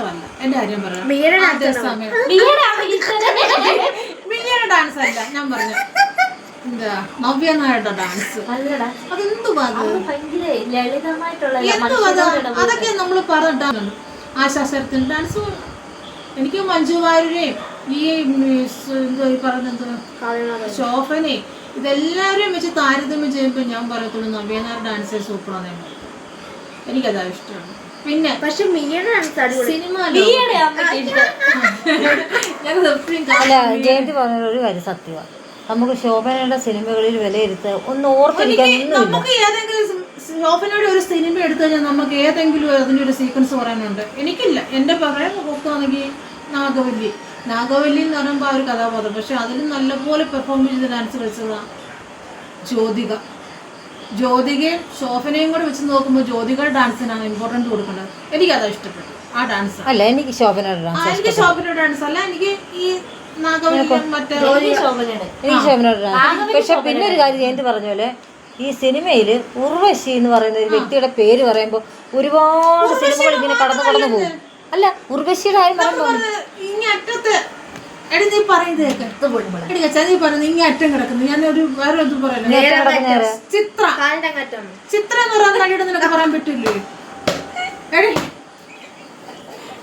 മാത്രമല്ല. എന്റെ കാര്യം പറയാം. ഡാൻസ് അല്ല ഞാൻ പറഞ്ഞു. എന്താ നവ്യ നായരുടെ ഡാൻസ് അതെന്തുവാ അത്? അത്? എന്തുവാ അതൊക്കെ നമ്മൾ പറഞ്ഞിട്ടുണ്ട് ആശാസ്ത്രത്തിന് ഡാൻസ് എനിക്ക് മഞ്ജു വാര്യരെയും ഈ പറഞ്ഞത് ശോഭനെ ഇതെല്ലാവരെയും വെച്ച് താരതമ്യം ചെയ്യുമ്പോൾ ഞാൻ പറയത്തുള്ളൂ നവ്യനാർ ഡാൻസ് സൂപ്പറാണ് എനിക്കതാ ഇഷ്ടമാണ് പിന്നെ പക്ഷെ അല്ല ജയന്തി പറഞ്ഞ ഒരു കാര്യം സത്യമാണ് നമുക്ക് ശോഭനയുടെ സിനിമകളിൽ വിലയിരുത്ത ഒന്ന് ഓർത്തിരിക്കാൻ നമുക്ക് ഏതെങ്കിലും ശോഭനയുടെ ഒരു സിനിമ എടുത്തു കഴിഞ്ഞാൽ നമുക്ക് ഏതെങ്കിലും അതിന്റെ ഒരു സീക്വൻസ് പറയാനുണ്ട്. എനിക്കില്ല. എന്റെ പറയാൻ നോക്കുകയാണെങ്കിൽ നാഗവല്ലി. നാഗവല്ലി എന്ന് പറയുമ്പോൾ ആ ഒരു കഥാപാത്രം. പക്ഷെ അതിലും നല്ലപോലെ പെർഫോം ചെയ്ത് ഡാൻസ് കളിച്ചതാണ് ജ്യോതിക. ജ്യോതികയും ശോഭനയും കൂടെ വെച്ച് നോക്കുമ്പോൾ ജ്യോതികയുടെ ഡാൻസിനാണ് ഇമ്പോർട്ടൻസ് കൊടുക്കുന്നത് എനിക്ക് അതാ ഇഷ്ടപ്പെട്ടു ആ ഡാൻസ് അല്ല എനിക്ക് ശോഭനയുടെ ഡാൻസ് എനിക്ക് ശോഭനയുടെ ഡാൻസ് അല്ല എനിക്ക് ഈ എനിക്ക് ശോഭനയുടെ ഡാൻസ് പക്ഷെ പിന്നെ ഒരു കാര്യം ഞാൻ പറഞ്ഞ പോലെ ഈ സിനിമയിൽ ഉർവശി എന്ന് പറയുന്ന ഒരു വ്യക്തിയുടെ പേര് പറയുമ്പോൾ ഒരുപാട് സിനിമകൾ ഇങ്ങനെ കടന്നു കടന്നു പോകും. അല്ല ഉർവശിയുടെ കാര്യം പറയുമ്പോൾ ഇങ്ങ അറ്റത്ത് എടി നീ പറയുന്നത് കേക്ക്. എടി കച്ചാ നീ പറയുന്നത് ഇങ്ങ അറ്റം കിടക്കുന്നു. ഞാൻ ഒരു വേറെ ഒന്നും പറയല്ല? ചിത്ര. ചിത്ര എന്ന് പറയാൻ നടിയുടെ നിനക്ക് പറയാൻ പറ്റില്ലേ? എടി.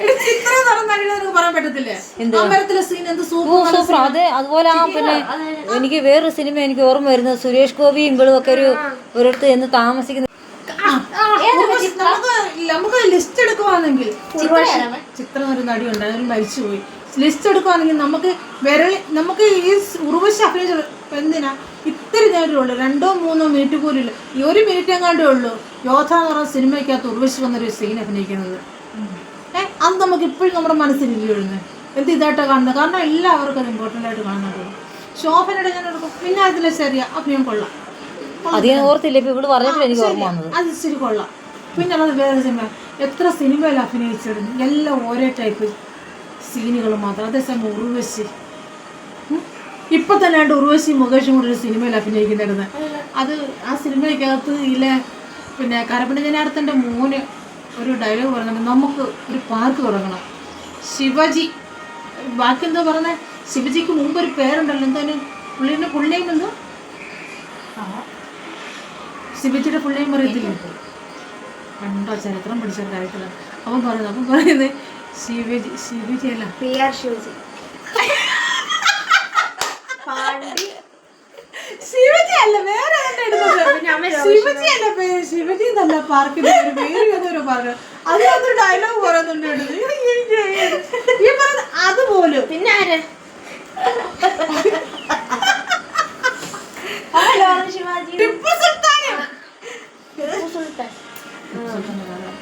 എടി ചിത്ര എന്ന് നടിയുടെ നിനക്ക് പറയാൻ പറ്റത്തില്ലേ? അമ്പലത്തിലെ സീൻ എന്ത് സൂപ്പർ അതെ അതുപോലെ ആ പിന്നെ എനിക്ക് വേറൊരു സിനിമ എനിക്ക് ഓർമ്മ വരുന്നത് സുരേഷ് ഗോപിയും ഇവളും ഒക്കെ ഒരു ഒരിടത്ത് എന്ന് താമസിക്കുന്ന നമുക്ക് ലിസ്റ്റ് എടുക്കുവാണെങ്കിൽ ചിത്രം ഒരു നടി ഉണ്ടായിരുന്നു മരിച്ചുപോയി. ലിസ്റ്റ് എടുക്കുകയാണെങ്കിൽ നമുക്ക് വിരൽ നമുക്ക് ഈ ഉർവശി അഭിനയിച്ച എന്തിനാ? ഇത്തിരി നേരമേ ഉള്ളൂ രണ്ടോ മൂന്നോ മിനിറ്റ് പോലും ഇല്ല. ഈ ഒരു മിനിറ്റ് എങ്ങാണ്ടേ ഉള്ളൂ. യോധ എന്ന് പറഞ്ഞ സിനിമയ്ക്കകത്ത് ഉർവശി വന്നൊരു സീൻ അഭിനയിക്കുന്നത്. ഏഹ് അത് നമുക്ക് ഇപ്പോഴും നമ്മുടെ മനസ്സിലിരിക്കുന്നത് എന്ത് ഇതായിട്ടാണ് കാണുന്നത്? കാരണം എല്ലാവർക്കും അത് ഇമ്പോർട്ടന്റ് ആയിട്ട് കാണുന്നത്. ശോഭനയുടെ ഞാൻ എടുക്കും പിന്നെ അതിലെ ശരിയാ അഭിനയം കൊള്ളാം. അത് ഞാൻ ഓർത്തില്ല. ഇപ്പൊ ഇവൾ പറഞ്ഞപ്പോൾ എനിക്ക് ഓർമ്മ വന്നത്. അത് ഇച്ചിരി കൊള്ളാം. പിന്നെ അത് വേറെ സിനിമ. എത്ര സിനിമയിൽ അഭിനയിച്ചിടുന്നു എല്ലാം ഓരോ ടൈപ്പ് സീനുകൾ മാത്രം. അതേസമയം ഉർവശി. ഉം. ഇപ്പൊ തന്നെ ഉറുവശി മുകേഷും കൂടെ ഒരു സിനിമയിൽ അഭിനയിക്കുന്നിരുന്നത് അത് ആ സിനിമയ്ക്കകത്ത് ഇല്ലേ പിന്നെ കരപ്പണ മോന് ഒരു ഡയലോഗ് പറഞ്ഞു നമുക്ക് ഒരു പാർക്ക് തുടങ്ങണം. ശിവജി ബാക്കി എന്താ പറഞ്ഞത് ശിവജിക്ക് മുമ്പ് ഒരു പേരുണ്ടല്ലോ എന്തായാലും പുള്ളിയുടെ ഫുൾ എന്തോ? ശിവജിയുടെ ഫുൾ നെയിം അറിയത്തില്ല? കണ്ടോ ചരിത്രം പഠിച്ച കാര്യത്തിലാണ് അവൻ പറയുന്നത് അവൻ പറയുന്നത് ശിവജി ശിവജി അല്ല പി ആർ ശിവജി. പാണ്ടി ശിവജി അല്ല വേറെ? ശിവജി. അല്ല പേര് ശിവജി എന്നല്ല പാർക്കിന്റെ പേര് വേറെ ഏതൊരു പാർക്ക് അതിനകത്ത് ഡയലോഗ് പറയുന്നുണ്ട്. ഈ പറയുന്ന അതുപോലും. പിന്നെ ആര്? ടിപ്പു സുൽത്താനും സുൽത്താൻ. ടിപ്പു സുൽത്താന്റെ